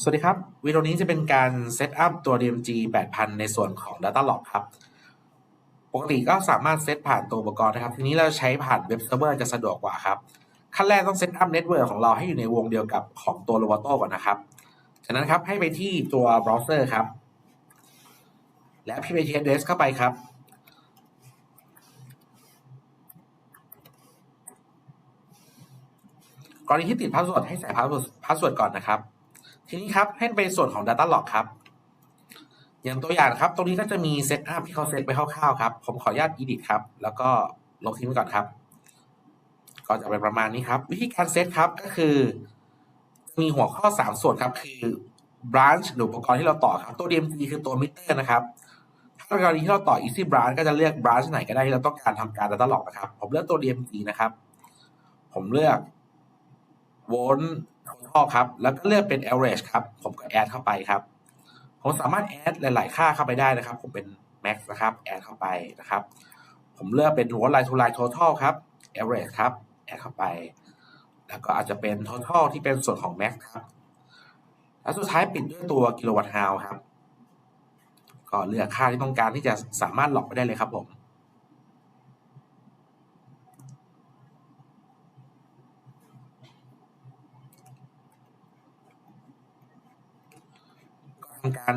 สวัสดีครับ วิดีโอนี้จะเป็นการเซตอัพตัว DMG 8000 ในส่วนของ Data Log ครับ ปกติก็สามารถเซตผ่านตัวอุปกรณ์นะครับ ทีนี้เราใช้ผ่านเว็บเซิร์ฟเวอร์จะสะดวกกว่าครับ ขั้นแรกต้องเซตอัพเน็ตเวิร์กของเราให้อยู่ในวงเดียวกับของตัว Roboto ก่อนนะครับ จากนั้นครับให้ไปที่ตัวเบราว์เซอร์ครับ และพิมพ์ IP address เข้าไปครับกรณีที่ติดพาสเวิร์ดให้ใส่พาสเวิร์ดก่อนนะครับ ทีนี้ครับให้ไปส่วนของ Data Log ครับ อย่างตัวอย่างครับ ตรงนี้ก็จะมีเซตอัพที่เขาเซตไปคร่าวๆครับ ผมขออนุญาต edit ครับ แล้วก็ลงทิ้งไว้ก่อนครับ ก็จะเป็นประมาณนี้ครับ วิธีการเซตครับก็คือ มีหัวข้อ 3 ส่วนครับ คือ branch หรืออุปกรณ์ที่เราต่อครับ ตัว DMG คือตัวมิเตอร์นะครับ ถ้ากรณีที่เราต่อ easy branch ก็จะเลือก branch ไหนก็ได้ที่เราต้องการทำการ data log นะครับ ผมเลือกตัว DMG นะครับ ผมเลือก volt total ครับ แล้วก็เลือกเป็น average ครับ ผมก็ add เข้าไปครับ ผมสามารถ add หลาย ๆ ค่าเข้าไปได้นะครับ ผมเป็น max นะครับ add เข้าไปนะครับ ผมเลือกเป็น volt line to line total ครับ average ครับ add เข้าไป แล้วก็อาจจะเป็น total ที่เป็นส่วนของ max ครับ แล้วสุดท้ายปิดด้วยตัว kilowatt hour ครับ ก็เลือกค่าที่ต้องการที่จะสามารถหลอกไปได้เลยครับผมำการ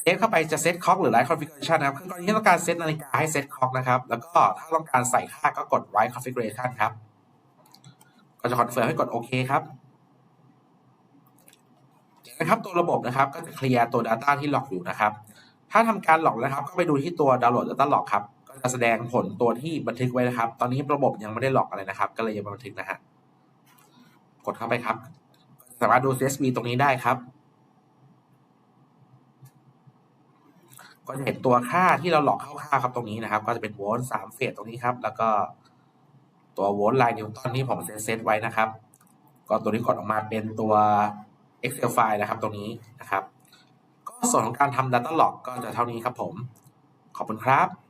เซตเข้าไปจะเซตคล็อกหรือ write configuration นะครับคือกรณีที่ต้องการเซตนาฬิกาให้เซตคล็อกนะครับ แล้วก็ถ้าต้องการใส่ค่าก็กด write configuration ครับ ก็จะคอนเฟิร์มให้กดโอเคครับนั้นครับตัวระบบนะครับก็จะเคลียร์ตัว Data ที่หลอกอยู่นะครับ ถ้าทำการหลอกนะครับ ก็ไปดูที่ตัว download data log ครับ ก็จะแสดงผลตัวที่บันทึกไว้นะครับ ตอนนี้ระบบยังไม่ได้หลอกอะไรนะครับ ก็เลยยังไม่บันทึกนะฮะกดเข้าไปครับ สามารถดู CSV ตรงนี้ได้ครับ ก็จะเห็นตัวค่าที่เราหลอกคร่าวๆครับตรงนี้นะครับ ก็จะเป็นโวลต์สามเฟสตรงนี้ครับ แล้วก็ตัวโวลต์ไลน์นิวตันที่ผมเซตไว้นะครับ ก็ตัวนี้กดออกมาเป็นตัว Excel ไฟล์นะครับ ตรงนี้นะครับ ก็ส่วนของการทำ Data Log ก็จะเท่านี้ครับผม ขอบคุณครับ